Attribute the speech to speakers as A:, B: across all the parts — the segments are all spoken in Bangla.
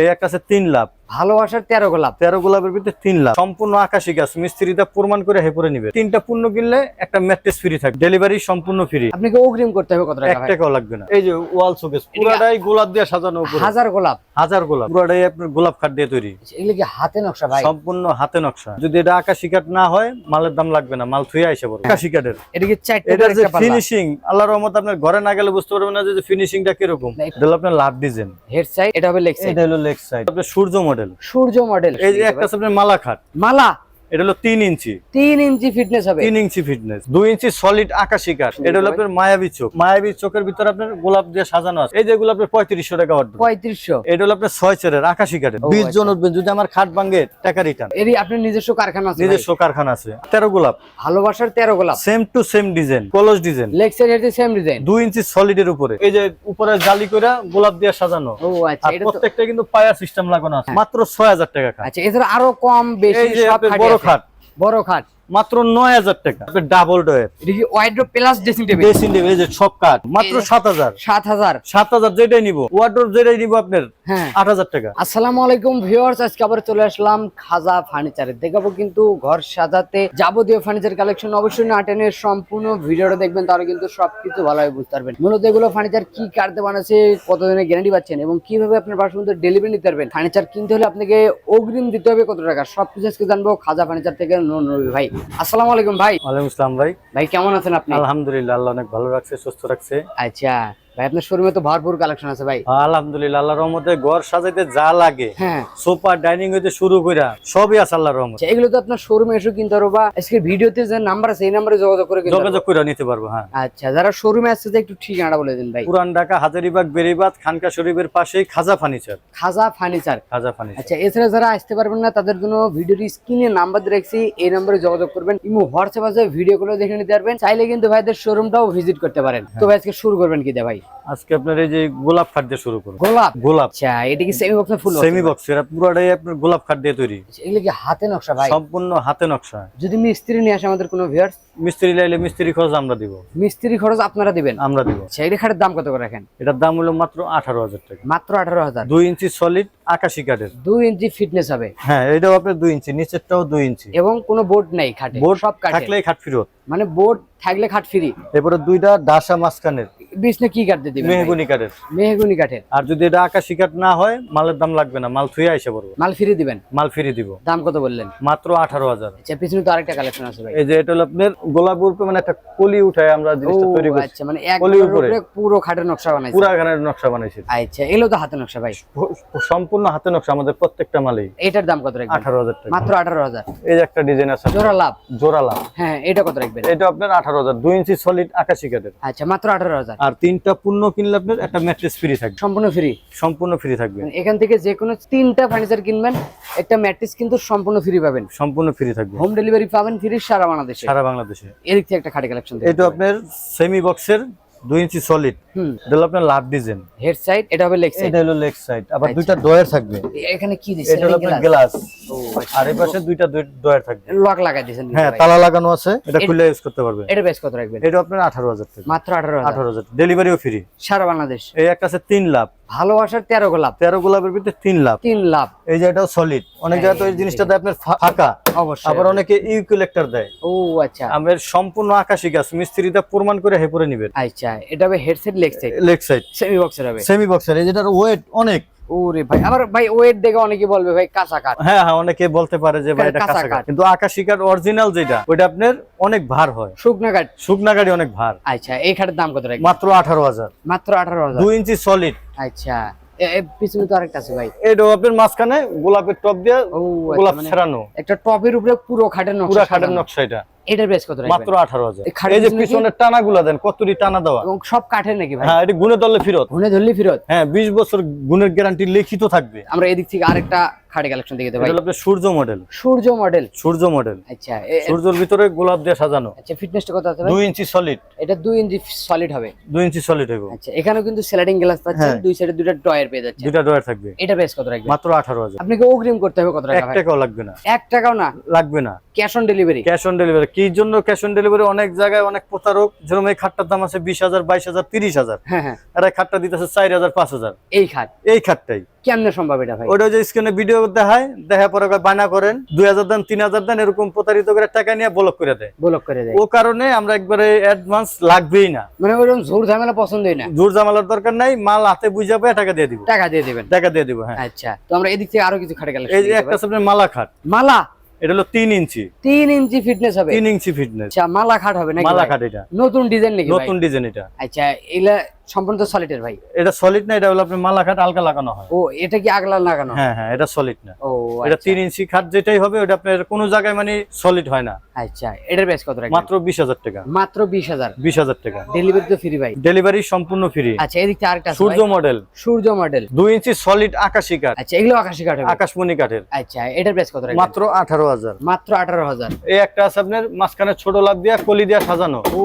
A: এই একটা আছে তিন লাভ।
B: ভালোবাসার তেরো গোলাপ।
A: তেরো গোলাপের ভিতরে তিন লাখ। সম্পূর্ণ আকাশি গাছ মিস্ত্রিটা প্রমাণ করে হেপরে নিবে। তিনটা পূর্ণ কিনলে একটা ম্যাট্রেস ফ্রি থাকবে। ডেলিভারি সম্পূর্ণ ফ্রি।
B: আপনাকে অগ্রিম করতে হবে কত টাকা?
A: এক টাকাও লাগবে না। এই যে ওয়াল শোকেস পুরাটাই গোলাপ দিয়ে সাজানো
B: হাজার গোলাপ?
A: হাজার গোলাপ। পুরাটাই আপনার গোলাপ কাঠ দিয়ে তৈরি।
B: আচ্ছা, এগুলো কি হাতে নকশা ভাই?
A: সম্পূর্ণ হাতে নকশা। যদি এটা আকাশি কাঠ না হয় মালের দাম লাগবে না। মাল থুয়ে আইসে পড়বে। আকাশি কাঠের।
B: এটা কি চারটে
A: এটার যে
B: ফিনিশিং
A: আল্লাহর রহমত আপনার ঘরে না গেলে বুঝতে পারবেন না যে ফিনিশিংটা কীরকম। এটা হলো আপনার লাভ ডিজাইন।
B: হেড সাইড এটা হবে লেগ সাইড
A: এটা হলো লেগ সাইড আপনার সূর্য মডেল
B: সূর্য মডেল।
A: এই যে একটা আছে মালা খাট
B: মালা।
A: এটা হলো তিন ইঞ্চি।
B: তিন ইঞ্চি ফিটনেস হবে।
A: তিন ইঞ্চি ফিটনেস দুই ইঞ্চি সলিড আকাশি কাঠ। এটা হলো আপনার মায়াবী চোখ। মায়াবী চোখের ভিতরে আপনার গোলাপ দিয়ে সাজানো আছে। এই যেগুলো আপনার পঁয়ত্রিশশো টাকা অর্ডার
B: পঁয়ত্রিশশো।
A: এটা হলো আপনার ছয় চেরের আকাশি কাঠের। বিশ। জন উঠবেন যদি আমার খাট টাকা রিটার্ন
B: এরই আপনার নিজস্ব কারখানা আছে
A: নিজস্ব কারখানা আছে। তেরো গোলাপ।
B: ভালোবাসার তেরো গোলাপ।
A: সেম টু সেম ডিজাইন কলস ডিজাইন
B: এর সেম ডিজাইন
A: দুই ইঞ্চি সলিডের উপরে। এই যে উপরে জালি করে গোলাপ দিয়ে সাজানো।
B: ও আচ্ছা এটা
A: প্রত্যেকটা কিন্তু পায়ার সিস্টেম লাগানো আছে। মাত্র ছয় হাজার টাকা
B: আচ্ছা এছাড়া আরও কম বেশি সব
A: খাট।
B: বড় খাট।
A: মাত্র নয় হাজার টাকা। ডাবল ডয়ের
B: এটা কি wardrobe plus dressing table
A: dressing table এই যে সব কাঠ মাত্র সাত হাজার।
B: সাত হাজার।
A: সাত হাজার যেটাই নিবো। যেটাই নিবো আপনার
B: হ্যাঁ।
A: আট হাজার টাকা।
B: আসসালামু আলাইকুম ভিউয়ার্স আজকে আবার চলে আসলাম খাজা ফার্নিচারে দেখাবো কিন্তু ঘর সাজাতে যাবতীয় ফার্নিচার কালেকশন অবশ্যই না টেনের সম্পূর্ণ ভিডিওটা দেখবেন তাহলে কিন্তু সবকিছু ভালোভাবে বুঝতে পারবেন। মূলত এগুলো ফার্নিচার কি কাটতে বানাচ্ছে কতদিনের গ্যারান্টি পাচ্ছেন এবং কীভাবে আপনার বাসার মধ্যে ডেলিভারি নিতে পারবেন? ফার্নিচার কিনতে হলে আপনাকে অগ্রিম দিতে হবে কত টাকা? সবকিছু আজকে জানব খাজা ফার্নিচার থেকে। নুন রবি ভাই। আসসালামু আলাইকুম ভাই।
A: ওয়ালাইকুম আসসালাম ভাই।
B: ভাই কেমন আছেন আপনি?
A: আলহামদুলিল্লাহ আল্লাহ অনেক ভালো রাখছে সুস্থ রাখছে।
B: আচ্ছা। ভাই আপনার শোরুমে তো ভরপুর কালেকশন আছে ভাই।
A: আলহামদুলিল্লাহ আল্লাহর রহমতে ঘর সাজাইতে যা লাগে।
B: হ্যাঁ।
A: সোফা ডাইনিং হইতে শুরু কইরা সবই আছে আল্লাহর রহমত।
B: আচ্ছা এগুলো তো আপনার শোরুমে এসে কিনতে পারব বা আজকে ভিডিওতে যে নাম্বার আছে এই নাম্বারে যোগাযোগ করে কিনতে
A: যোগাযোগ করে নিতে পারব হ্যাঁ।
B: আচ্ছা যারা শোরুমে আসছে তো একটু ঠিকানাটা বলে দিন ভাই।
A: পুরান ঢাকা হাজারিবাগ বেরিবাদ খানকা শরীফের পাশেই Khaja furniture
B: Khaja furniture
A: Khaja furniture
B: আচ্ছা এছাড়া যারা আসতে পারবেন না তাদের জন্য ভিডিওর স্ক্রিনে নাম্বার দিয়ে রাখছি এই নম্বরে যোগাযোগ করবেন। ইমো হোয়াটসঅ্যাপ আছে ভিডিও গুলো দেখে নিতে পারবেন। চাইলে কিন্তু ভাইদের শোরুমটাও ভিজিট করতে পারেন। তো ভাই আজকে শুরু করবেন কি দিয়ে ভাই?
A: আজকে আপনার এই যে গোলাপ খাট দিয়ে শুরু করব
B: গোলাপ?
A: গোলাপ।
B: আচ্ছা এটা কি semi box full
A: semi box পুরোটাই আপনার গোলাপ খাট দিয়ে তৈরি।
B: এগুলো কি হাতে নকশা ভাই?
A: সম্পূর্ণ হাতে নকশা।
B: যদি মিস্ত্রি নিয়ে আসে আমাদের কোনো ভিউয়ার্স
A: মিস্ত্রি লাইলে মিস্ত্রি খরচ আমরা দিব।
B: মিস্ত্রি খরচ আপনারা দিবেন?
A: আমরা দিব।
B: আচ্ছা এটা খাটের দাম কত করে রাখেন?
A: এটার দাম হলো মাত্র আঠারো হাজার টাকা।
B: মাত্র আঠারো হাজার।
A: দুই ইঞ্চি সলিড আকাশি কাঠের।
B: দুই ইঞ্চি ফিটনেস হবে।
A: হ্যাঁ এটাও আপনার দুই ইঞ্চি নিচেরটাও দুই ইঞ্চি।
B: এবং কোনো বোর্ড নেই খাটে
A: বোর্ড
B: সব কাঠে।
A: থাকলেই খাট ফিরত
B: মানে বোর্ড থাকলে খাট ফ্রি
A: এরপরে দুইটা ডাসা মাঝখানের।
B: বিছনে কি কাঠ দিবেন
A: মেহগুনি কাঠের।
B: মেহগুনি কাঠের।
A: আর যদি এটা আকাশি কাঠ না হয় মালের দাম লাগবে না মাল থুয়ে আইসে পড়ব।
B: মাল ফ্রি দিবেন?
A: মাল ফিরে দিব।
B: দাম কত বললেন?
A: মাত্র আঠারো হাজার।
B: আচ্ছা পিছনে তো আরেকটা কালেকশন আছে ভাই।
A: এই যে এটা হলো আপনার গোলাপ মানে একটা কলি উঠায় আমরা জিনিসটা তৈরি করছি।
B: আচ্ছা মানে এক
A: উপরে।
B: পুরো খাটের নকশা বানাইছে
A: পুরা গানের নকশা বানাইছি।
B: আচ্ছা এগুলো তো হাতে নকশা ভাই।
A: সম্পূর্ণ হাতে নকশা আমাদের প্রত্যেকটা মালেই।
B: এটার দাম কত রাখবেন?
A: আঠারো হাজার টাকা।
B: মাত্র আঠারো হাজার।
A: এই যে একটা ডিজাইন আছে।
B: জোড়া লাভ?
A: জোড়ালা
B: হ্যাঁ এটা কত রাখবেন?
A: এটা আপনার আঠারো হাজার দুই ইঞ্চি সলিড আকাশি কাঠের।
B: আচ্ছা মাত্র আঠারো হাজার।
A: আর তিনটা পূর্ণ কিনলে আপনার একটা ম্যাট্রেস ফ্রি থাকবে।
B: সম্পূর্ণ ফ্রি
A: সম্পূর্ণ ফ্রি থাকবে।
B: এখান থেকে যে কোনো তিনটা ফার্নিচার কিনবেন একটা ম্যাট্রেস কিন্তু সম্পূর্ণ ফ্রি পাবেন।
A: সম্পূর্ণ ফ্রি থাকবে।
B: হোম ডেলিভারি পাবেন ফ্রি সারা বাংলাদেশে।
A: সারা বাংলাদেশে।
B: এদিক থেকে একটা খাটে কালেকশন
A: এটা আপনার সেমি বক্সের দুই ইঞ্চি সলিড এটা হলো আপনার লাভ ডিজাইন।
B: হেড সাইড এটা হবে লেগ সাইড।
A: এটা হলো লেগ সাইড। আবার
B: আচ্ছা।
A: দুইটা ডয়ার থাকবে।
B: এখানে কি দিছে?
A: এটা হলো আপনার গ্লাস
B: আচ্ছা।
A: আর এই পাশে দুইটা ডয়ার থাকবে।
B: লক লাগাই দিয়েছেন
A: হ্যাঁ তালা লাগানো আছে। এটা খুলে ইউজ করতে পারবে
B: এটা বেশ কত রাখবেন?
A: এটা আপনার আঠারো হাজার টাকা।
B: মাত্র আঠারো হাজার।
A: আঠারো হাজার। ডেলিভারিও ফ্রি
B: সারা বাংলাদেশ।
A: এই একটা আছে তিন লাভ।
B: ভালোবাসার তেরো গোলাপ।
A: তেরো গোলাপের ভিতরে তিন লাভ।
B: তিন লাভ।
A: এই যে সলিড অনেক জায়গায় তো এই জিনিসটা দেয় আপনার ফাঁকা।
B: অবশ্যই।
A: আবার অনেকে ইউকুলেক্টর দেয়।
B: ও আচ্ছা।
A: আমের সম্পূর্ণ আকাশি গাছ মিস্ত্রিটা প্রমাণ করে হেপরে নিবেন।
B: আচ্ছা এটা হবে headset leg side
A: leg side
B: semi বক্সের হবে।
A: সেমি বক্সের এই যেটার ওয়েট অনেক।
B: ওরে ভাই আবার ভাই ওয়েট দেখে অনেকে বলবে ভাই কাঁচা কাঠ।
A: হ্যাঁ হ্যাঁ অনেকে বলতে পারে যে ভাই এটা
B: কাঁচা
A: কাঠ। কিন্তু আকাশি কাঠ অরিজিনাল যেটা ওইটা আপনার অনেক ভার হয়।
B: শুকনা কাঠ।
A: শুকনা গাড়ি অনেক ভার।
B: আচ্ছা এই খাটের দাম কত রাখবেন?
A: মাত্র আঠারো হাজার।
B: মাত্র আঠারো হাজার?
A: দুই ইঞ্চি সলিড
B: আচ্ছা পিছনে তো আরেকটা আছে ভাই।
A: এটাও আপনার মাঝখানে গোলাপের টপ দিয়ে
B: আচ্ছা,
A: গোলাপ
B: মানে
A: ছেড়ানো।
B: একটা টপের উপরে পুরো খাটের নকশা
A: পুরা খাটের নকশা এটা।
B: এটার বেশ কত
A: মাত্র আঠারো হাজার।
B: এই
A: যে
B: পিছনে
A: পিছনের টানা গুলা দেন কতটি টানা দেওয়া?
B: এবং সব কাঠের নাকি ভাই?
A: হ্যাঁ এটা গুণে ধরলে ফিরত।
B: গুনে ধরলে ফিরত?
A: হ্যাঁ বিশ বছর গুণের গ্যারান্টি লিখিত থাকবে।
B: আমরা এদিক থেকে আরেকটা খাটে কালেকশন দেখে দেবো
A: আপনার সূর্য মডেল
B: সূর্য মডেল
A: সূর্য মডেল
B: আচ্ছা
A: সূর্যের ভিতরে গোলাপ দিয়ে সাজানো।
B: আচ্ছা ফিটনেসটা কত আছে ভাই?
A: দুই ইঞ্চি সলিড
B: এটা দুই ইঞ্চি সলিড হবে।
A: দুই ইঞ্চি সলিড হইব।
B: আচ্ছা এখানেও কিন্তু স্লাইডিং গ্লাস পাচ্ছেন
A: হ্যাঁ।
B: দুই সাইডে দুইটা ডয়ার পেয়ে যাচ্ছে
A: দুইটা ডয়ার থাকবে।
B: এটা বেশ কত রাখবেন?
A: মাত্র আঠারো হাজার।
B: আপনাকে অগ্রিম করতে হবে কত
A: এক
B: টাকা ভাই?
A: টাকাও লাগবে না।
B: এক টাকাও না?
A: লাগবে না।
B: Cash on delivery
A: cash on delivery কি জন্য ক্যাশ অন ডেলিভারি অনেক জায়গায় অনেক প্রতারক যেরকম এই খাটটার দাম আছে বিশ হাজার বাইশ হাজার তিরিশ হাজার।
B: হ্যাঁ হ্যাঁ।
A: আর এই খাটটা দিতেছে চার হাজার পাঁচ হাজার।
B: এই খাট?
A: এই খাটটাই।
B: কেমনে সম্ভব এটা ভাই?
A: ওটা যে স্ক্রিনে ভিডিও দেখায় দেখা পরে বায়না করেন দুই হাজার দেন তিন হাজার দেন এরকম প্রতারিত করে টাকা নিয়ে ব্লক করে দেয়।
B: ব্লক করে দেয়।
A: ও কারণে আমরা একবারে অ্যাডভান্স লাগবেই না।
B: মানে ওইরকম ঝোর ঝামেলা পছন্দই না।
A: জোর জামালার দরকার নাই মাল হাতে বুঝে টাকা দিয়ে দিব।
B: টাকা দিয়ে দিবেন।
A: টাকা দিয়ে দিব হ্যাঁ।
B: আচ্ছা তো আমরা এদিক থেকে আরও কিছু খাটে গেলে
A: এই যে একটা আপনার মালা খাট
B: মালা?
A: এটা হলো তিন ইঞ্চি।
B: তিন ইঞ্চি ফিটনেস হবে।
A: তিন ইঞ্চি ফিটনেস
B: আচ্ছা মালা খাট হবে নাকি
A: মালা খাট এটা।
B: নতুন ডিজাইন নাকি
A: নতুন ডিজাইন এটা।
B: আচ্ছা এগুলা সম্পূর্ণ সলিডের ভাই।
A: এটা সলিড না এটা হলো আপনার মালা খাট আলকা লাগানো হয়।
B: ও এটা কি আগলা লাগানো?
A: হ্যাঁ হ্যাঁ এটা সলিড না।
B: ও
A: এটা
B: আচ্ছা।
A: তিন ইঞ্চি খাট যেটাই হবে ওটা আপনার কোনো জায়গায় মানে সলিড হয় না।
B: আচ্ছা এটার কত
A: মাত্র বিশ হাজার টাকা।
B: মাত্র বিশ হাজার।
A: বিশ হাজার টাকা।
B: ডেলিভারি তো ফ্রি ভাই।
A: ডেলিভারি সম্পূর্ণ ফ্রি
B: আচ্ছা এদিক থেকে আরেকটা
A: সূর্য মডেল
B: সূর্য মডেল
A: দুই ইঞ্চি সলিড আকাশি কাঠ।
B: আচ্ছা এগুলো আকাশি কাঠ
A: আকাশমণি কাঠের।
B: আচ্ছা এটার বেশ কত রাখবেন?
A: মাত্র আঠারো হাজার।
B: মাত্র আঠারো হাজার।
A: এই একটা আছে আপনার মাঝখানে ছোট লাভ দিয়া কলি দিয়া সাজানো।
B: ও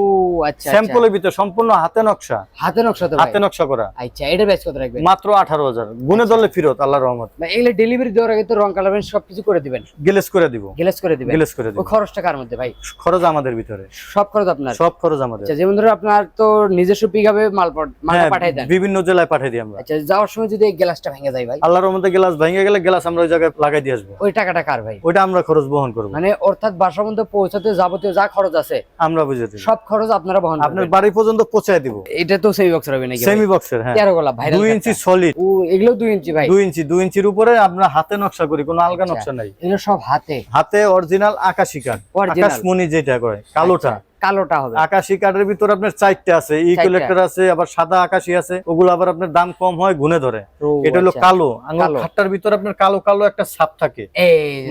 B: আচ্ছা আচ্ছা।
A: স্যাম্পলের ভিতরে সম্পূর্ণ হাতে নকশা।
B: হাতে নকশা তো
A: হাতে নকশা করা।
B: আচ্ছা এটার বেশ কত রাখবেন?
A: মাত্র আঠারো হাজার। গুনে ফিরত আল্লাহ রহমত।
B: ভাই এগুলো ডেলিভারি দেওয়ার আগে তো রং কালার সবকিছু করে দিবেন।
A: গেলেস করে দিব।
B: গ্লেস করে দিবেন।
A: গেলেস করে দিব।
B: খরচটা কার মধ্যে ভাই?
A: খরচ আমাদের ভিতরে।
B: সব খরচ আপনার?
A: সব খরচ আমাদের।
B: আচ্ছা যেমন ধরো আপনার তো নিজস্ব পিকআপে মাল পট-
A: হ্যাঁ,
B: পাঠাই দেন।
A: বিভিন্ন জেলায় পাঠিয়ে দিই আমরা।
B: আচ্ছা যাওয়ার সময় যদি এই গ্লাসটা ভেঙে যায় ভাই?
A: আল্লাহর রহমতে গ্লাস ভেঙে গেলে গ্লাস আমরা ওই জায়গায় লাগাই দিয়ে আসব।
B: ওই টাকাটা কার ভাই?
A: ওইটা আমরা খরচ বহন করব।
B: মানে অর্থাৎ বাসা পর্যন্ত পৌঁছাতে যাবতীয় যা খরচ আছে
A: আমরা বুঝে দিব।
B: সব খরচ আপনারা বহন
A: আপনার বাড়ি পর্যন্ত পৌঁছায় দিব।
B: এটা তো সেমি বক্স হবে নাকি
A: সেমি বক্সের হ্যাঁ।
B: তেরো গোলাপ ভাই
A: দুই ইঞ্চি সলিড
B: ও এগুলো দুই ইঞ্চি ভাই।
A: দুই ইঞ্চি দুই ইঞ্চির উপরে আমরা হাতে নকশা করি কোনো আলগা
B: আচ্ছা।
A: নকশা নাই।
B: এগুলো সব হাতে।
A: হাতে অরিজিনাল আকাশি কাঠ। আকাশমণি যেটা করে কালোটা।
B: আচ্ছা, কালোটা হবে।
A: আকাশি কাঠের ভিতর আপনার চারটে আছে ই কালেক্টর আছে আবার সাদা আকাশি আছে ওগুলো আবার আপনার দাম কম হয় গুনে ধরে। এটা হলো
B: আচ্ছা।
A: কালো। আঙুল খাটটার ভিতর আপনার কালো কালো একটা ছাপ থাকে।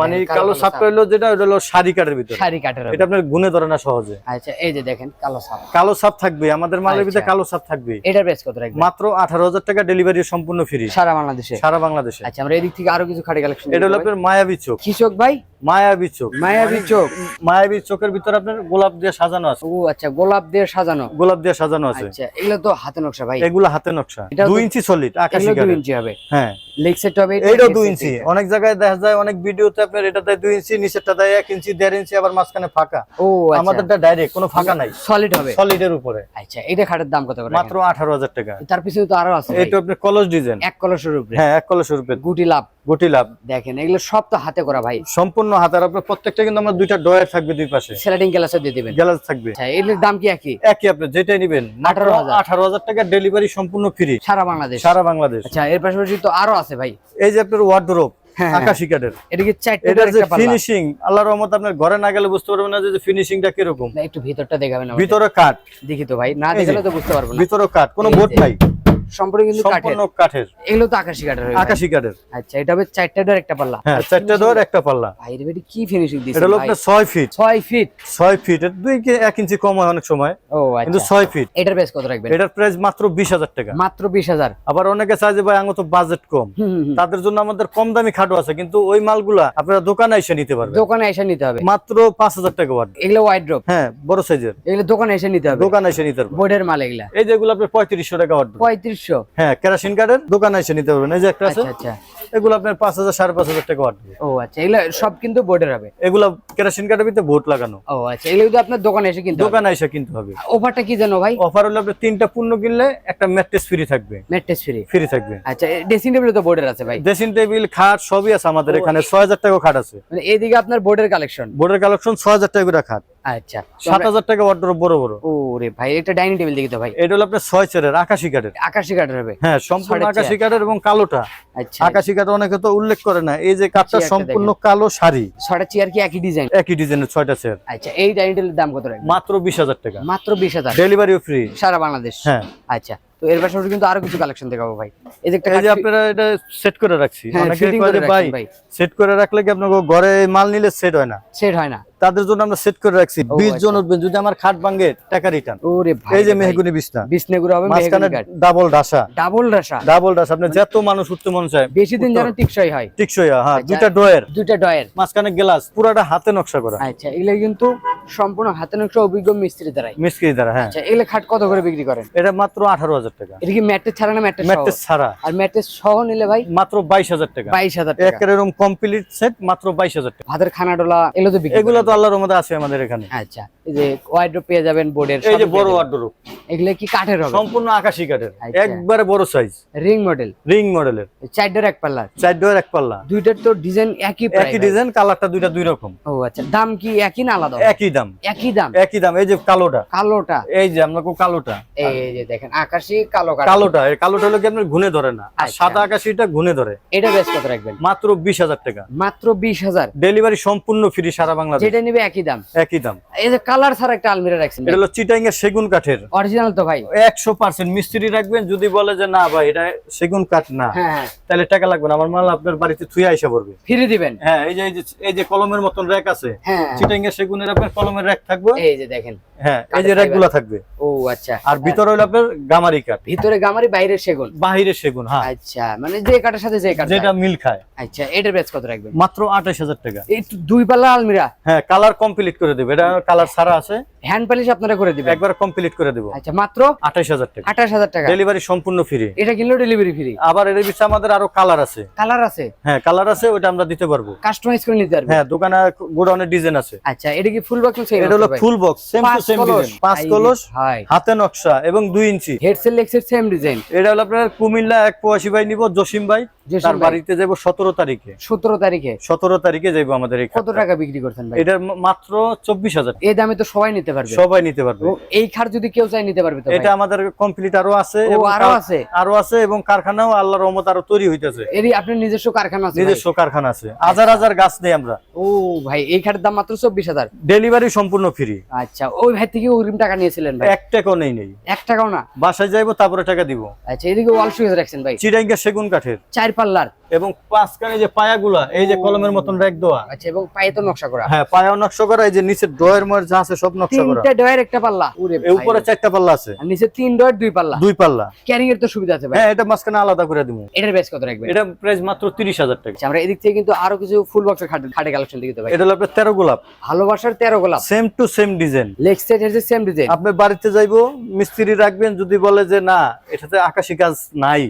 A: মানে কালো ছাপটা হলো যেটা ওটা হলো শাড়ি কাঠের ভিতর।
B: শাড়ি কাঠের
A: এটা আপনার গুনে ধরে না সহজে।
B: আচ্ছা এই যে দেখেন কালো সাপ।
A: কালো ছাপ থাকবে আমাদের মালের ভিতরে
B: আচ্ছা।
A: কালো ছাপ থাকবে।
B: এটার বেশ কত রাখবেন?
A: মাত্র আঠারো হাজার টাকা ডেলিভারি সম্পূর্ণ ফ্রি
B: সারা বাংলাদেশে?
A: সারা বাংলাদেশে।
B: আচ্ছা আমরা এদিক থেকে আরও কিছু খাড়ি কালেকশন
A: এটা হলো আপনার মায়াবী চোখ।
B: কি চোখ ভাই?
A: মায়াবী চোখ।
B: মায়াবী চোখ।
A: মায়াবী চোখের ভিতর আপনার গোলাপ দিয়ে সাজানো আছে।
B: ও আচ্ছা গোলাপ দিয়ে সাজানো।
A: গোলাপ দিয়ে সাজানো আছে।
B: আচ্ছা এগুলো তো হাতে নকশা ভাই।
A: এগুলো হাতে নকশা।
B: এটাও তো-
A: দুই ইঞ্চি সলিড আকাশি
B: দুই
A: কাঠের।
B: ইঞ্চি হবে।
A: হ্যাঁ।
B: লেগ সেট হবে
A: এইটাও দুই ইঞ্চি। অনেক জায়গায় দেখা যায় অনেক ভিডিওতে আপনার এটা দেয় দুই ইঞ্চি নিচেরটা দেয় এক ইঞ্চি দেড় ইঞ্চি আবার মাঝখানে ফাঁকা।
B: ও আচ্ছা।
A: আমাদেরটা ডাইরেক্ট কোনো ফাঁকা নাই।
B: সলিড হবে।
A: সলিডের উপরে।
B: আচ্ছা এটা খাটের দাম কত করে
A: মাত্র আঠারো হাজার টাকা।
B: রাখেন? তার পিছনে তো আরও আছে।
A: এইটা আপনার কলস ডিজাইন
B: এক কলসের উপরে।
A: হ্যাঁ এক কলস রূপের
B: গুটি লাভ।
A: গুটি লাভ।
B: দেখেন এগুলো সব তো হাতে করা ভাই।
A: সম্পূর্ণ হাতের আপনার প্রত্যেকটা কিন্তু আমরা দুইটা ডয়ার থাকবে দুই পাশে।
B: স্লাইডিং গ্লাসও দিয়ে দিবেন।
A: গ্যালাস থাকবে।
B: আচ্ছা এগুলোর দাম কি একই?
A: একই আপনি যেটাই নিবেন। মাত্র
B: 18,000
A: আঠারো হাজার টাকা ডেলিভারি সম্পূর্ণ ফ্রি
B: সারা বাংলাদেশ।
A: সারা বাংলাদেশ।
B: আচ্ছা এর পাশাপাশি তো আরও আছে ভাই।
A: এই যে আপনার ওয়ার্ডরোব
B: হ্যাঁ, হ্যাঁ।
A: আকাশি কাঠের।
B: এটা কি চারটে
A: এটার যে ফিনিশিং আল্লাহর রহমত আপনার ঘরে না গেলে বুঝতে পারবেন না যে ফিনিশিংটা
B: একটু ভিতরটা দেখাবেন।
A: ভিতরে কাঠ।
B: দেখি তো ভাই না দেখলে তো বুঝতে পারব না।
A: ভিতরে কাঠ কোনো বোর্ড নাই।
B: সম্পূর্ণ কিন্তু কাঠের
A: সম্পূর্ণ কাঠের।
B: এগুলো তো আকাশি কাঠের
A: আকাশি কাঠের।
B: আচ্ছা এটা হবে চারটা ডোর একটা পাল্লা।
A: হ্যাঁ চারটা ডোর একটা পাল্লা।
B: ভাই বেটি কি ফিনিশিং দিছে
A: এটা আপনার ছয় ফিট
B: ছয় ফিট
A: ছয় ফিট এর দুই কি এক ইঞ্চি কম হয় অনেক সময়
B: ও
A: কিন্তু
B: আচ্ছা।
A: ছয় ফিট
B: এটার বেশ কত রাখবেন?
A: এটার প্রাইস মাত্র বিশ হাজার টাকা।
B: মাত্র বিশ হাজার।
A: আবার অনেকে চায় যে ভাই আঙ্গ তো বাজেট কম। তাদের জন্য আমাদের কম দামি খাটো আছে কিন্তু ওই মালগুলা আপনারা দোকানে এসে নিতে পারবেন।
B: দোকানে এসে নিতে হবে।
A: মাত্র পাঁচ হাজার টাকা ওয়াট
B: এগুলো ওয়াইড ড্রপ
A: হ্যাঁ বড় সাইজের
B: এগুলো দোকানে এসে নিতে হবে?
A: দোকানে এসে নিতে হবে
B: বোর্ডের মাল এগুলা?
A: এই যেগুলো আপনার পঁয়ত্রিশশো টাকা ওয়াট
B: পঁয়ত্রিশশো
A: হ্যাঁ কেরাসিন কার্ডের দোকানে এসে নিতে পারবেন। এই যে একটা আছে।
B: আচ্ছা আচ্ছা।
A: এগুলো আপনার পাঁচ হাজার সাড়ে পাঁচ হাজার টাকা ওয়াট
B: ও আচ্ছা এগুলো সব কিন্তু বোর্ডের হবে?
A: এগুলো কেরাসিন ভোট লাগানো।
B: ও আচ্ছা এগুলো কিন্তু আপনার দোকানে এসে কিনতে
A: দোকানে এসে কিনতে হবে।
B: অফারটা কি জানো ভাই?
A: অফার হলো আপনার তিনটা পণ্য কিনলে একটা ম্যাট্রেস ফ্রি থাকবে।
B: Mattress free.
A: ফ্রি থাকবে।
B: আচ্ছা ড্রেসিং টেবিল তো বোর্ডের আছে ভাই।
A: ড্রেসিং টেবিল খাট সবই আছে আমাদের এখানে। ছয় হাজার টাকা খাট আছে।
B: মানে এইদিকে আপনার বোর্ডের কালেকশন?
A: বোর্ডের কালেকশন ছয় হাজার টাকা করে খাট।
B: আচ্ছা
A: সাত হাজার টাকা বড় বড়।
B: ও রে ভাই একটা ডাইনিং টেবিল দেখি তো ভাই।
A: এটা হলো আপনার ছয় চেয়ারের আকাশি কাঠের।
B: আকাশি কাঠের হবে।
A: হ্যাঁ সম্পূর্ণ আকাশি কাঠের এবং কালোটা।
B: আচ্ছা।
A: আকাশি কাঠ অনেকে তো উল্লেখ করে না। এই যে কাঠটা সম্পূর্ণ কালো শাড়ি।
B: ছয়টা চেয়ার কি একই ডিজাইন
A: একই ডিজাইনের ছয়টা চেয়ার
B: আচ্ছা এই ডাইনিং টেবিলের দাম কত রাখবেন?
A: মাত্র বিশ হাজার টাকা।
B: মাত্র বিশ হাজার।
A: ডেলিভারিও ফ্রি
B: সারা বাংলাদেশ?
A: হ্যাঁ।
B: আচ্ছা তো এর পাশাপাশি কিন্তু আরও কিছু কালেকশন দেখাবো ভাই। এই যে একটা
A: এই যে আপনারা এটা সেট করে রাখছি।
B: হ্যাঁ,
A: অনেকে কয় ভাই
B: ভাই।
A: সেট করে রাখলে কি ঘরে মাল নিলে সেট হয় না?
B: সেট হয় না।
A: তাদের জন্য আমরা সেট করে রাখছি বিশ জন
B: আচ্ছা।
A: উঠবেন। যদি আমার খাট ভাঙ্গে টাকা রিটার্ন এই যে মেহগুনি বিছনা।
B: বিষ্ণুগুলো হবে
A: মাঝখানে ডাবল ডাসা।
B: ডাবল রাশা
A: ডাবল ডাসা। আপনি যত মানুষ উঠতে মন চায়
B: বেশি দিন যেন টিকসই হয়।
A: টিকসই হ্যাঁ
B: আচ্ছা।
A: দুইটা ডয়ের
B: দুইটা ডয়ের
A: মাঝখানে গ্লাস পুরাটা হাতে নকশা করা।
B: আচ্ছা এগুলো কিন্তু সম্পূর্ণ হাতে নকশা অভিজ্ঞ মিস্ত্রি দ্বারা
A: মিস্ত্রি দ্বারা হ্যাঁ।
B: আচ্ছা এগুলো খাট কত করে বিক্রি করেন?
A: এটা মাত্র আঠারো হাজার টাকা।
B: এটা কি ম্যাট্রেস ছাড়া না ম্যাট্রেস সহ?
A: ম্যাট্রেস ছাড়া।
B: আর ম্যাট্রেস সহ নিলে ভাই?
A: মাত্র বাইশ হাজার টাকা।
B: বাইশ হাজার টাকা।
A: একের এরকম কমপ্লিট সেট মাত্র বাইশ হাজার টাকা।
B: ভাতের খানা ডোলা এগুলো তো বিক্রি?
A: তো আল্লাহর মধ্যে আছে আমাদের এখানে।
B: আচ্ছা এই যে ওয়াইড্রোপ পেয়ে যাবেন বোর্ডের
A: এই যে বড় ওয়ার্ডরোব
B: এগুলো কি কাঠের হবে?
A: সম্পূর্ণ আকাশি কাঠের।
B: আচ্ছা।
A: একবারে বড় সাইজ
B: রিং মডেল
A: রিং মডেলের
B: চার ডোর এক পাল্লা
A: চার ডোর এক পাল্লা।
B: দুইটার তো ডিজাইন একই
A: একই ডিজাইন কালারটা দুইটা দুই রকম।
B: ও আচ্ছা দাম কি একই না আলাদা?
A: একই দাম।
B: একই দাম?
A: একই দাম এই যে কালোটা।
B: কালোটা?
A: এই যে আমরা কালোটা।
B: এই যে দেখেন আকাশি কালো
A: কালোটা এই কালোটা হলো কি আপনার ঘুনে ধরে না। আর
B: আচ্ছা।
A: সাদা আকাশিটা ঘুনে ধরে।
B: এটা বেশ কত রাখবেন?
A: মাত্র বিশ হাজার টাকা।
B: মাত্র বিশ হাজার।
A: ডেলিভারি সম্পূর্ণ ফ্রি সারা বাংলাদেশ।
B: যেটা নিবে একই দাম।
A: একই দাম।
B: এই যে কালার ছাড়া একটা আলমিরা রাখছেন
A: এটা হলো চিটাইং এর সেগুন কাঠের।
B: অরিজিনাল তো ভাই।
A: একশো পার্সেন্ট মিস্ত্রি রাখবেন যদি বলে যে না ভাই এটা সেগুন কাঠ না
B: হ্যাঁ হ্যাঁ।
A: তাহলে টাকা লাগবে না। আমার মাল আপনার বাড়িতে থুয়ে আইসা পড়বে।
B: ফিরে দিবেন।
A: হ্যাঁ এই যে এই যে এই যে কলমের মতন র্যাক আছে
B: হ্যাঁ।
A: চিটাইং এর সেগুনের আপনার কলমের র্যাক থাকবে।
B: এই যে দেখেন।
A: হ্যাঁ এই যে র্যাক
B: fiber।
A: গুলা থাকবে।
B: ও আচ্ছা।
A: আর ভিতরে হলো আপনার গামারি কাঠ।
B: ভিতরে গামারি বাইরে সেগুন।
A: বাহিরে সেগুন হ্যাঁ।
B: আচ্ছা মানে যে কাঠের সাথে যে কাঠ
A: যেটা মিল খায়।
B: আচ্ছা এটার বেচ কত রাখবেন?
A: মাত্র আঠাশ হাজার টাকা।
B: এই দুই পাল্লা আলমিরা?
A: হ্যাঁ কালার কমপ্লিট করে দেবে। এটা কালার সারা আছে।
B: হ্যান্ড পালিশ আপনারা করে দিবেন?
A: একবার কমপ্লিট করে দেবো।
B: আচ্ছা মাত্র
A: আঠাশ হাজার টাকা।
B: আঠাশ হাজার টাকা।
A: ডেলিভারি সম্পূর্ণ ফ্রি
B: এটা কিনলেও ডেলিভারি ফ্রি
A: আবার এর বিষয়ে আমাদের আরও কালার আছে।
B: কালার আছে?
A: হ্যাঁ কালার আছে ওটা আমরা দিতে পারব।
B: কাস্টমাইজ করে নিতে
A: হ্যাঁ দোকানে গোডাউনের ডিজাইন আছে।
B: আচ্ছা এটা কি ফুল বক্স
A: এটা হলো full box same to same design পাঁচ কলস হাতে নকশা এবং দুই ইঞ্চি।
B: হেডসেল লেক্সের সেম ডিজাইন
A: এটা হলো আপনার কুমিল্লা এক পঁয়াশি ভাই নিব জসিম ভাই। তার বাড়িতে যাব সতেরো তারিখে।
B: সতেরো তারিখে?
A: সতেরো তারিখে যাইবো আমাদের
B: কত টাকা বিক্রি করছেন ভাই?
A: এটার মা- মাত্র চব্বিশ হাজার
B: এই দামে তো সবাই নিতে পারবে।
A: সবাই নিতে পারবে।
B: এই খাট যদি কেউ চাই নিতে পারবে
A: এটা আমাদের কমপ্লিট আরও আছে আরও
B: আছে?
A: আরও আছে এবং কারখানাও আল্লাহর রহমত আরও তৈরি হইতেছে।
B: এরই আপনার নিজস্ব কারখানা আছে
A: নিজস্ব কারখানা আছে। হাজার হাজার গাছ নেই আমরা।
B: ও ভাই এই খাটের দাম মাত্র চব্বিশ হাজার।
A: ডেলিভারি সম্পূর্ণ ফ্রি
B: আচ্ছা ওই ভাই থেকে অগ্রিম টাকা নিয়েছিলেন ভাই?
A: এক টাকাও নেই নেই।
B: এক টাকাও না?
A: বাসায় যাইবো তারপরে টাকা দিব।
B: আচ্ছা এদিকে ওয়াল সুইচ রাখছেন ভাই।
A: চিরাঙ্গা সেগুন কাঠের।
B: চার পাল্লার।
A: এবং পাঁচখানে যে পায়াগুলা এই যে কলমের মতন রেক দেওয়া।
B: আচ্ছা এবং পায়ে তো নকশা করা।
A: হ্যাঁ পায়া নকশা করা এই যে নিচের ডয়ের মর যা আছে সব নকশা
B: তিনটা ডয়ের একটা পাল্লা।
A: উপরে চারটা পাল্লা আছে।
B: আর নিচে তিন ডয়ের দুই পাল্লা।
A: দুই পাল্লা।
B: ক্যারিং এর তো সুবিধা আছে ভাই।
A: হ্যাঁ এটা মাঝখানে আলাদা করে দিব
B: এটার বেশ কত রাখবেন?
A: এটা প্রাইস মাত্র তিরিশ হাজার টাকা।
B: আচ্ছা আমরা এদিক থেকে কিন্তু আরও কিছু ফুল বক্সের খাটে খাটে কালেকশন দিতে ভাই
A: এটা হলো আপনার তেরো গোলাপ।
B: ভালোবাসার তেরো গোলাপ।
A: Same to same design
B: leg set এর সেম ডিজাইন
A: আপনি বাড়িতে যাইবো মিস্ত্রি রাখবেন যদি বলে যে না এটাতে আকাশি কাজ নাই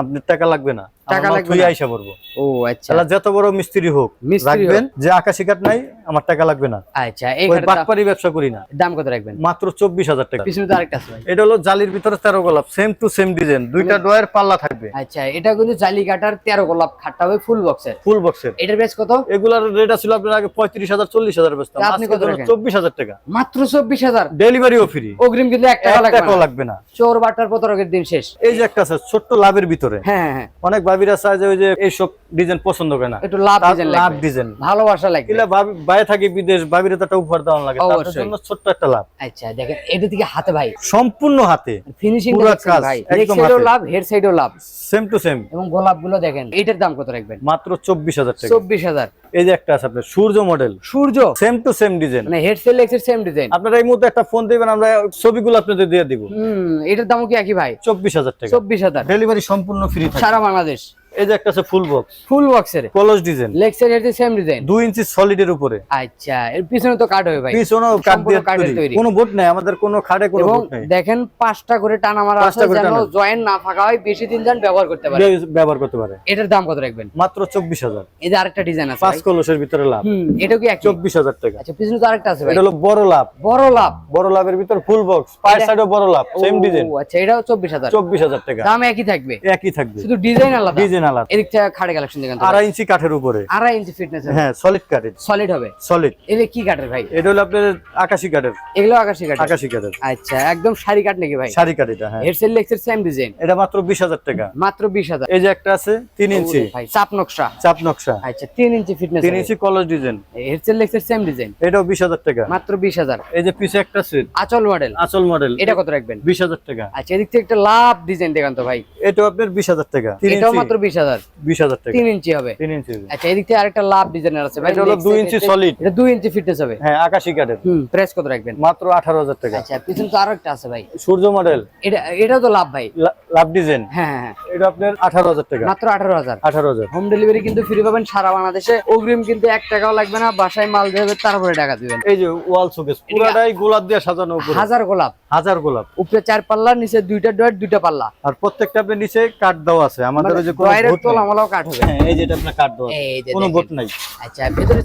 A: আপনার টাকা লাগবে না।
B: টাকা লাগবে।
A: আইসা পড়ব।
B: ও আচ্ছা।
A: যত বড় মিস্ত্রি হোক। রাখবেন যে আকাশি কাঠ নাই আমার টাকা লাগবে না।
B: আচ্ছা এই
A: বাটপারি ব্যবসা করি না।
B: দাম কত রাখবেন?
A: মাত্র চব্বিশ হাজার টাকা।
B: পিছনে তো আরেকটা আছে
A: এটা হলো জালির ভিতরে তেরো গোলাপ সেম টু সেম ডিজাইন দুইটা ডয়ের পাল্লা থাকবে।
B: আচ্ছা এটা কিন্তু জালি কাটার তেরো গোলাপ খাটটা হবে ফুল বক্সের
A: ফুল বক্সের
B: এটার বেশ কত?
A: এগুলার রেট ছিল আপনার আগে পঁয়ত্রিশ হাজার চল্লিশ হাজার বেচতাম।
B: আপনি কত?
A: চব্বিশ হাজার টাকা।
B: মাত্র চব্বিশ হাজার?
A: ডেলিভারিও ফ্রি
B: অগ্রিম কিন্তু এক টাকা লাগবে না। চোর বাটার প্রতারকের দিন শেষ।
A: এই যে একটা আছে ছোট্ট লাভের ভিতরে।
B: হ্যাঁ হ্যাঁ হ্যাঁ।
A: অনেক ভাবিরা চায় যে ওই যে এইসব ডিজাইন পছন্দ করে না।
B: একটু লাভ ডিজাইন
A: লাভ ডিজাইন।
B: ভালোবাসা লাগবে।
A: কিলা ভাবি বাইরে থাকি বিদেশ ভাবিরে তো একটা উপহার দেওয়া লাগে।
B: অবশ্যই।
A: জন্য ছোট্ট একটা লাভ।
B: আচ্ছা দেখেন এটা থেকে হাতে ভাই।
A: সম্পূর্ণ হাতে।
B: ফিনিশিং
A: পুরা কাজ,
B: ভাই।
A: একদম হাতে।
B: লাভ হেড সাইডেও লাভ।
A: সেম টু সেম
B: এবং গোলাপগুলো দেখেন এটার দাম কত রাখবেন?
A: মাত্র চব্বিশ হাজার টাকা।
B: চব্বিশ হাজার।
A: এই যে একটা আছে আপনার সূর্য model
B: Surya?
A: Same to same design
B: মানে হেড সেল লেক্সের সেম ডিজাইন
A: আপনারা এই মুহূর্তে একটা ফোন দিবেন আমরা ছবিগুলো আপনাদের দিয়ে দিব।
B: হুম এটার দামও কি একই ভাই?
A: চব্বিশ হাজার টাকা।
B: চব্বিশ হাজার।
A: ডেলিভারি সম্পূর্ণ ফ্রি থাকে।
B: সারা বাংলাদেশ।
A: এই যে একটা আছে ফুল বক্স
B: ফুল বক্সের
A: কলস ডিজাইন
B: লেক্সের হেড সেম ডিজাইন
A: দুই ইঞ্চি সলিডের উপরে।
B: আচ্ছা এর পিছনে তো কাট হবে ভাই।
A: কাঠ
B: সম্পূর্ণ
A: দিয়ে তৈরি। কোনো বোট নাই আমাদের কোনো খাড়ে কোনো বোট নেই।
B: দেখেন পাঁচটা করে টানা মারা আছে যেন জয়েন্ট না ফাঁকা হয় বেশি দিন যান ব্যবহার করতে পারে।
A: ব্যবহার করতে পারে।
B: এটার দাম কত রাখবেন?
A: মাত্র চব্বিশ হাজার।
B: এই যে আরেকটা ডিজাইন আছে
A: পাঁচ। কলসের ভিতরে লাভ।
B: এটাও কি একই?
A: চব্বিশ হাজার টাকা।
B: আচ্ছা পিছনে তো আরেকটা আছে ভাই।
A: এটা হলো বড় লাভ।
B: বড় লাভ।
A: বড় লাভের ভিতর ফুল বক্স পায়ের
B: এটা-
A: সাইডও বড় লাভ সেম ডিজাইন
B: আচ্ছা এটাও চব্বিশ হাজার।
A: চব্বিশ হাজার টাকা।
B: দাম একই থাকবে।
A: একই থাকবে।
B: শুধু ডিজাইন আলাদা?
A: ডিজাইন আলাদা।
B: এদিক থেকে কালেকশন দেখেন
A: আড়াই ইঞ্চি কাঠের উপরে।
B: আড়াই ইঞ্চি ফিটনেস
A: হ্যাঁ সলিড কাঠের।
B: সলিড হবে?
A: সলিড
B: এলে কি কাঠের ভাই?
A: এটা হলো আপনার আকাশি কাঠের।
B: এগুলো আকাশি কাঠ
A: আকাশি কাঠের।
B: আচ্ছা একদম শাড়ি কাঠ নাকি ভাই?
A: শাড়ি কাঠ এটা হ্যাঁ।
B: হেডসেল লেক্সের সেম ডিজাইন
A: এটা মাত্র বিশ হাজার টাকা।
B: মাত্র বিশ হাজার।
A: এই যে একটা আছে তিন ইঞ্চি।
B: ভাই চাপ নকশা।
A: চাপ নকশা।
B: আচ্ছা তিন ইঞ্চি ফিটনেস
A: তিন ইঞ্চি কলস ডিজাইন
B: হেডসেল লেক্সের সেম ডিজাইন
A: এটাও বিশ হাজার টাকা।
B: মাত্র বিশ হাজার।
A: এই যে পিছে একটা সেট
B: আচল মডেল
A: আসল মডেল
B: এটা কত রাখবেন?
A: বিশ হাজার টাকা।
B: আচ্ছা এদিক থেকে একটা লাভ ডিজাইন দেখান তো ভাই।
A: এটাও আপনার বিশ হাজার টাকা। তিন
B: এটাও মাত্র বিশ বিশ হাজার।
A: বিশ হাজার টাকা।
B: তিন ইঞ্চি হবে।
A: তিন ইঞ্চি
B: আচ্ছা এদিক থেকে আরেকটা লাভ ডিজাইনের আছে।
A: এটা হলো দুই ইঞ্চি
B: এ- এটা দুই ইঞ্চি ফিটনেস হবে।
A: হ্যাঁ আকাশি কাঠের।
B: হুম প্রেস কত রাখবেন?
A: মাত্র আঠারো হাজার টাকা।
B: আচ্ছা পিছন তো আরও একটা আছে ভাই।
A: সূর্য মডেল
B: এটা এটাও তো লাভ ভাই।
A: লাভ ডিজাইন
B: হ্যাঁ হ্যাঁ
A: এটা আপনার আঠারো হাজার টাকা।
B: মাত্র আঠারো হাজার।
A: আঠারো হাজার।
B: হোম ডেলিভারি কিন্তু ফ্রি পাবেন সারা বাংলাদেশে। অগ্রিম কিন্তু এক টাকাও লাগবে না বাসায় মাল দেবে তারপরে টাকা দিবেন।
A: এই যে ওয়াল শোকেস পুরাটাই গোলাপ দিয়ে সাজানো
B: হাজার গোলাপ।
A: হাজার গোলাপ।
B: উপরে চার পাল্লা নিচে দুইটা ডয়ের দুইটা পাল্লা।
A: আর প্রত্যেকটা আপনার নিচে কাঠ দেওয়া আছে। আমাদের ওই যে কোনো
B: ডয়ের
A: ভোট
B: তোলা
A: নেই।
B: মলাও কাঠ হবে।
A: হ্যাঁ, এই যে এটা আপনার কাঠ দেওয়া কোনো। নাই।
B: আচ্ছা ভেতরে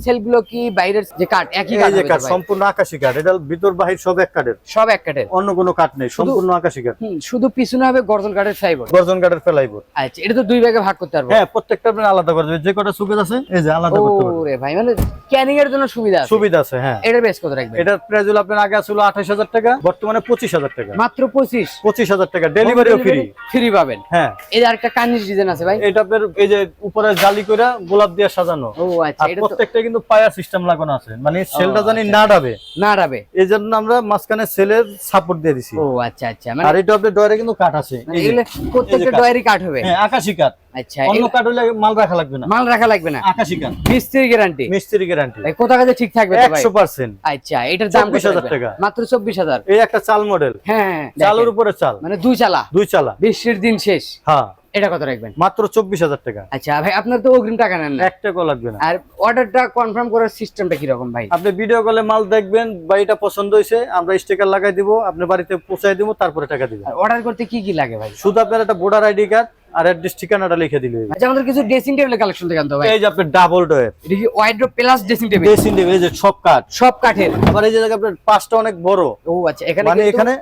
B: কি বাইরের যে কাঠ? একই কাঠ
A: এই যে
B: ভাই?
A: সম্পূর্ণ আকাশি কাঠ। এটা ভিতর বাহির সব এক কাঠের।
B: সব এক কাঠের।
A: অন্য কোনো কাঠ নেই সম্পূর্ণ আকাশি
B: হুম, শুধু পিছনে হবে গর্জন কাঠের ফাইবার
A: গর্জন ফেলাইবো
B: আচ্ছা এটা তো দুই ভাগে ভাগ করতে পারব।
A: হ্যাঁ প্রত্যেকটা আপনি আলাদা করে। যে কটা সুকেস আছে এই যে আলাদা করতে পারবেন
B: ওরে ভাই মানে ক্যানিং এর জন্য সুবিধা আছে।
A: সুবিধা আছে হ্যাঁ।
B: এটা বেশ কত রাখবেন?
A: এটার প্রাইস হলো আপনার আগে ছিল আঠাশ হাজার টাকা বর্তমানে পঁচিশ হাজার টাকা।
B: মাত্র পঁচিশ?
A: পঁচিশ হাজার টাকা। ডেলিভারিও ফ্রি
B: ফ্রি পাবেন।
A: হ্যাঁ।
B: যে আরেকটা কানির ডিজাইন আছে ভাই।
A: এটা এই যে উপরে জালি করে গোলাপ দিয়ে সাজানো।
B: ও আচ্ছা এটা
A: প্রত্যেকটা কিন্তু পায়ার সিস্টেম লাগানো আছে। মানে সেলটা জানি না ডাবে
B: না রাবে
A: এই জন্য আমরা মাঝখানে সেলের সাপোর্ট দিয়ে দিছি।
B: ও আচ্ছা আচ্ছা মানে
A: আর এটা আপনার ডয়ারে কিন্তু কাঠ আছে।
B: মানে প্রত্যেকটা। ডয়ারি কাঠ। হবে।
A: হ্যাঁ আকাশি
B: আচ্ছা
A: অন্য
B: এগুলো
A: হলে মাল রাখা লাগবে না।
B: মাল রাখা লাগবে না।
A: আকাশি কাঠ।
B: মিস্ত্রি গ্যারান্টি
A: মিস্ত্রি গ্যারান্টি
B: কোথা কাছে ঠিক থাকবে ভাই?
A: একশো পার্সেন্ট
B: আচ্ছা এটার দাম কত
A: টাকা।
B: মাত্র চব্বিশ হাজার।
A: এই একটা চাল মডেল
B: হ্যাঁ হ্যাঁ,
A: চালের উপরে চাল।
B: মানে দুই চালা।
A: দুই চালা।
B: বৃষ্টির দিন শেষ।
A: হ্যাঁ।
B: এটা কত রাখবেন?
A: মাত্র চব্বিশ হাজার টাকা।
B: আচ্ছা ভাই আপনার তো অগ্রিম টাকা নেন
A: এক টাকাও লাগবে না।
B: আর অর্ডারটা কনফার্ম করার সিস্টেমটা কি রকম ভাই?
A: আপনি ভিডিও কলে মাল দেখবেন বা এটা পছন্দ হয়েছে আমরা স্টিকার লাগাই দিব আপনার বাড়িতে পৌঁছাই দিব তারপরে টাকা দিবেন।
B: অর্ডার করতে কি কি লাগে ভাই?
A: শুধু আপনার একটা ভোটার আইডি কার্ড আর অ্যাড্রেস ঠিকানাটা লিখে দিলে
B: আচ্ছা আমাদের কিছু ড্রেসিং টেবিলের কালেকশন আনতে ভাই।
A: এই যে আপনার ডাবল ডয়ের
B: এটা কি wardrobe plus dressing table
A: dressing table এই যে সব কাঠ।
B: সব কাঠের।
A: আবার এই যে দেখেন আপনার পাঁচটা অনেক বড়।
B: ও আচ্ছা এখানে
A: মানে এখানে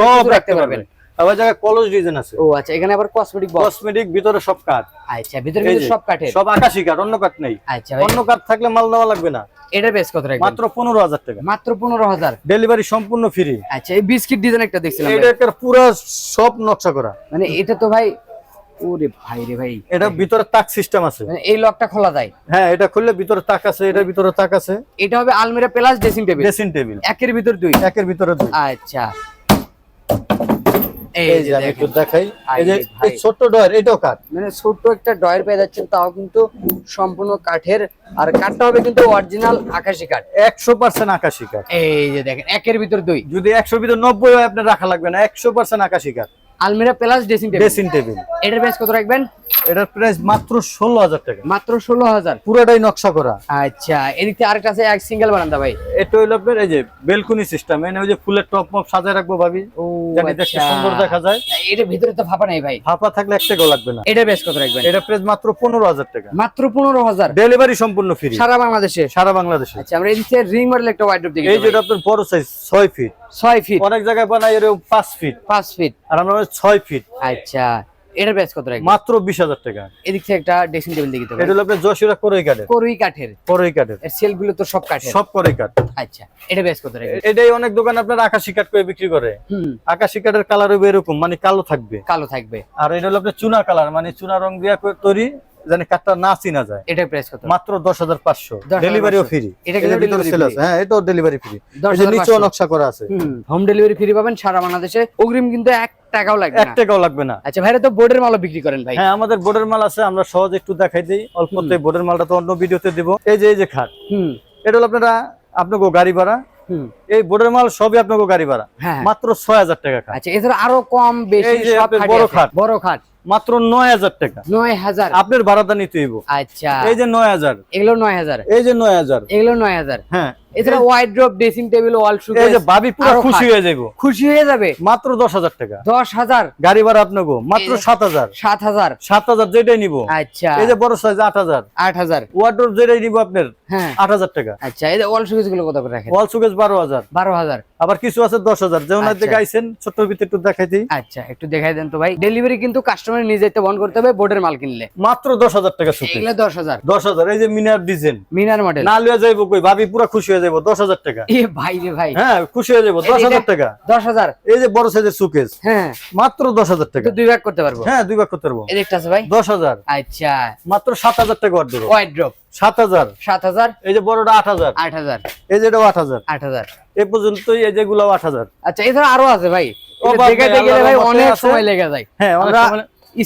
A: সব
B: রাখতে পারবেন।
A: আবার কলস ডিজাইন আছে।
B: ও আচ্ছা এখানে আবার কসমেটিক বক্স
A: কসমেটিক ভিতরে সব
B: আচ্ছা ভিতরে
A: যে,
B: সব কাঠের।
A: সব আকাশি কাঠ অন্য কাঠ নেই।
B: আচ্ছা
A: অন্য কাঠ থাকলে মাল নেওয়া লাগবে না।
B: এটা বেশ কত রাখবেন।
A: মাত্র পনেরো হাজার টাকা।
B: মাত্র পনেরো হাজার।
A: ডেলিভারি সম্পূর্ণ ফ্রি
B: আচ্ছা এই বিস্কিট ডিজাইন একটা দেখছিলাম
A: এটা একটা পুরো সব নকশা করা।
B: মানে এটা তো ভাই ওরে ভাই রে ভাই।
A: এটা ভিতরে তাক সিস্টেম আছে।
B: মানে এই লকটা খোলা যায়।
A: হ্যাঁ এটা খুললে ভিতরে তাক আছে এটার ভিতরে তাক আছে।
B: এটা হবে আলমিরা plus dressing table.
A: Dressing table
B: একের ভিতর দুই।
A: একের ভিতরে দুই।
B: আচ্ছা।
A: এই
B: এই
A: যে
B: যে
A: আমি একটু দেখাই। এই যে এই ছোট্ট ডয়ার এটাও কাঠ।
B: মানে ছোট্ট একটা ডয়ের পেয়ে যাচ্ছেন তাও কিন্তু সম্পূর্ণ কাঠের। আর কাঠটা হবে কিন্তু অরিজিনাল আকাশি কাঠ।
A: একশো পার্সেন্ট আকাশি কাঠ।
B: এই যে দেখেন একের ভিতর দুই।
A: যদি একশোর ভিতর নব্বই হয় আপনার রাখা লাগবে না। একশো পার্সেন্ট আকাশি কাঠ।
B: আলমিরা plus dressing table.
A: Dressing table
B: এটার বেশ কত রাখবেন?
A: এটার প্রাইস মাত্র ষোলো হাজার টাকা।
B: মাত্র ষোলো হাজার।
A: পুরোটাই নকশা করা।
B: আচ্ছা এদিক আরেকটা আছে এক সিঙ্গেল বারান্দা ভাই।
A: এটা হইল আপনার এই যে বেলকুনি সিস্টেম এনে ওই যে ফুলের টপ মপ সাজায় রাখব ভাবি। জানি দেখতে
B: আচ্ছা।
A: সুন্দর দেখা যায়।
B: এটার ভিতরে তো ফাঁপা নাই ভাই।
A: ফাঁপা থাকলে এক টাকাও লাগবে না।
B: এটা বেশ কত রাখবেন?
A: এটা প্রাইস মাত্র পনেরো হাজার টাকা।
B: মাত্র পনেরো হাজার।
A: ডেলিভারি সম্পূর্ণ ফ্রি
B: সারা বাংলাদেশে?
A: সারা বাংলাদেশে।
B: আচ্ছা আমরা এদিক রিং মডেল একটা ওয়াইড দেখি
A: এই যেটা আপনার বড় সাইজ ছয় ফিট
B: ছয় ফিট
A: অনেক জায়গায় এরকম পাঁচ ফিট
B: পাঁচ ফিট
A: আর আমরা ছয় ফিট
B: আচ্ছা এটার কত রাখবেন?
A: মাত্র বিশ হাজার টাকা।
B: এদিক থেকে একটা ড্রেসিং টেবিল দেখি তো
A: এটা হলো আপনার করই কাঠের।
B: করুই কাঠের।
A: করই কাঠের।
B: এর সেলগুলো তো সব কাঠের।
A: সব করই কাঠ।
B: আচ্ছা এটা কত রাখবেন?
A: এটাই অনেক দোকান আপনার আকাশি কাঠ করে বিক্রি করে।
B: হুম।
A: আকাশি কাঠের কালার হবে এরকম মানে কালো থাকবে।
B: কালো থাকবে।
A: আর এটা হলো আপনার চুনা কালার মানে চুনা রং দিয়া করে তৈরি জানি কাঠটা না চিনা যায়।
B: এটা প্রাইস কত?
A: মাত্র দশ হাজার পাঁচশো।
B: 10,500
A: ডেলিভারিও ফ্রি
B: এটা কিন্তু delivery free?
A: হ্যাঁ এটাও ডেলিভারি ফ্রি
B: 10,500
A: নিচেও নকশা করা আছে।
B: হোম। ডেলিভারি ফ্রি পাবেন সারা বাংলাদেশে। অগ্রিম কিন্তু এক টাকাও লাগবে
A: এক টাকাও লাগবে না।
B: আচ্ছা ভাইরা তো বোর্ডের মালও বিক্রি করেন ভাই।
A: হ্যাঁ আমাদের বোর্ডের মাল আছে আমরা সহজ একটু দেখাই দিই। অল্পতে বোর্ডের মালটা তো অন্য ভিডিওতে দিব। এই যে এই যে খাট।
B: হুম।
A: এটা হলো আপনারা আপনাকে গাড়ি ভাড়া।
B: হুম।
A: এই বোর্ডের মাল সবই আপনাকে গাড়ি ভাড়া।
B: হ্যাঁ।
A: মাত্র ছয় হাজার টাকা খাট।
B: আচ্ছা এছাড়া আরও কম বেশি
A: বড় খাট।
B: বড় খাট।
A: মাত্র নয় হাজার টাকা।
B: নয় হাজার।
A: আপনার ভাড়াটা নিতে হইব।
B: আচ্ছা।
A: এই যে নয় হাজার।
B: এগুলো নয় হাজার।
A: এই যে নয় হাজার।
B: এগুলো নয় হাজার।
A: হ্যাঁ
B: এছাড়া wardrobe dressing table wall
A: এই যে ভাবি পুরো খুশি হয়ে যাইব।
B: খুশি হয়ে যাবে?
A: মাত্র দশ হাজার টাকা।
B: দশ হাজার?
A: গাড়ি ভাড়া মাত্র
B: এই-
A: সাত হাজার।
B: সাত হাজার।
A: সাত হাজার যেটাই নিব।
B: আচ্ছা।
A: এই যে বড় সাইজ আট হাজার।
B: আট হাজার।
A: যেটাই নিব আপনার
B: হ্যাঁ।
A: আট হাজার টাকা।
B: আচ্ছা এই যে ওয়াল শুকেসগুলো কত করে রাখেন?
A: ওয়াল সুকেজ বারো হাজার।
B: বারো হাজার।
A: আবার কিছু আছে দশ হাজার। যেমন
B: আচ্ছা।
A: দিকে আইসেন ছোট্ট ভিতরে একটু দেখাই দিই।
B: আচ্ছা একটু দেখাই দেন তো ভাই। ডেলিভারি কিন্তু কাস্টমার নিজে যেতে বন্ধ করতে হবে বোর্ডের মাল কিনলে।
A: মাত্র দশ হাজার টাকা সুকেজ
B: এগুলো দশ হাজার।
A: দশ হাজার এই যে মিনার ডিজাইন
B: মিনার মডেল
A: না লিয়া যাইব কই? ভাবি পুরো খুশি হয়ে যাব দশ হাজার টাকা।
B: ভাই রে ভাই।
A: হ্যাঁ খুশি হয়ে যাব দশ হাজার টাকা।
B: দশ হাজার।
A: এই যে বড় সাইজের সুকেজ
B: হ্যাঁ।
A: মাত্র দশ হাজার টাকা।
B: দুই ভাগ করতে পারব?
A: হ্যাঁ দুই ভাগ করতে পারব।
B: আছে ভাই?
A: দশ হাজার।
B: আচ্ছা।
A: মাত্র সাত হাজার টাকা অর্ডার
B: ওয়াইড ড্রপ
A: সাত হাজার।
B: সাত হাজার।
A: এই যে বড়টা আট হাজার।
B: আট হাজার।
A: এই যে এটাও আট হাজার।
B: আট হাজার।
A: এ পর্যন্তই এই যেগুলো আট হাজার।
B: আচ্ছা এছাড়া আরও আছে ভাই। দেখাইতে গেলে ভাই অনেক সময় লেগে যায়।
A: হ্যাঁ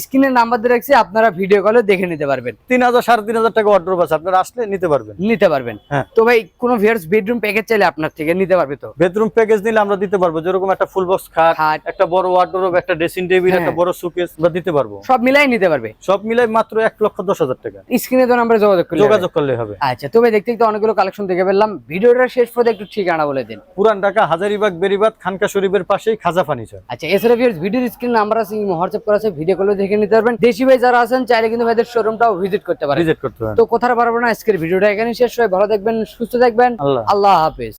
B: স্ক্রিনে নাম্বার দিয়ে রাখছি আপনারা ভিডিও কলে দেখে নিতে পারবেন।
A: তিন হাজার সাড়ে তিন হাজার টাকা অর্ডার আছে আপনারা আসলে নিতে পারবেন।
B: নিতে পারবেন।
A: হ্যাঁ।
B: তো ভাই কোনো ভিউয়ার্স বেডরুম প্যাকেজ চাইলে আপনার থেকে নিতে পারবে তো?
A: বেডরুম প্যাকেজ নিলে আমরা দিতে পারব যেরকম একটা ফুল বক্স খাট একটা বড় ওয়ার্ডরোব একটা ড্রেসিং টেবিল
B: হ্যাঁ।
A: একটা বড় সুকেস আমরা দিতে পারব।
B: সব মিলাই নিতে পারবে?
A: সব মিলাই মাত্র এক লক্ষ দশ হাজার টাকা।
B: স্ক্রিনে তো আমরা যোগাযোগ করলে
A: যোগাযোগ করলে হবে।
B: আচ্ছা তবে দেখতে দেখতে অনেকগুলো কালেকশন দেখে ফেললাম। ভিডিওটা শেষ পর্যন্ত একটু ঠিকানা বলে দিন।
A: পুরান ঢাকা হাজারিবাগ বেরিবাদ খানকা শরীফের পাশেই খাজা ফার্নিচার
B: আচ্ছা এছাড়া ভিডিওর স্ক্রিন নাম্বার আছে হোয়াটসঅ্যাপ করা আছে ভিডিও কলে দেখে নিতে পারবেন। দেশি ভাই যারা আছেন চাইলে কিন্তু ভাইদের শোরুমটাও ভিজিট করতে পারেন।
A: ভিজিট করতে পারেন।
B: তো কোথায় পারব না আজকের ভিডিওটা এখানে শেষ হয়। ভালো দেখবেন সুস্থ থাকবেন।
A: আল্লাহ।
B: আল্লাহ হাফেজ।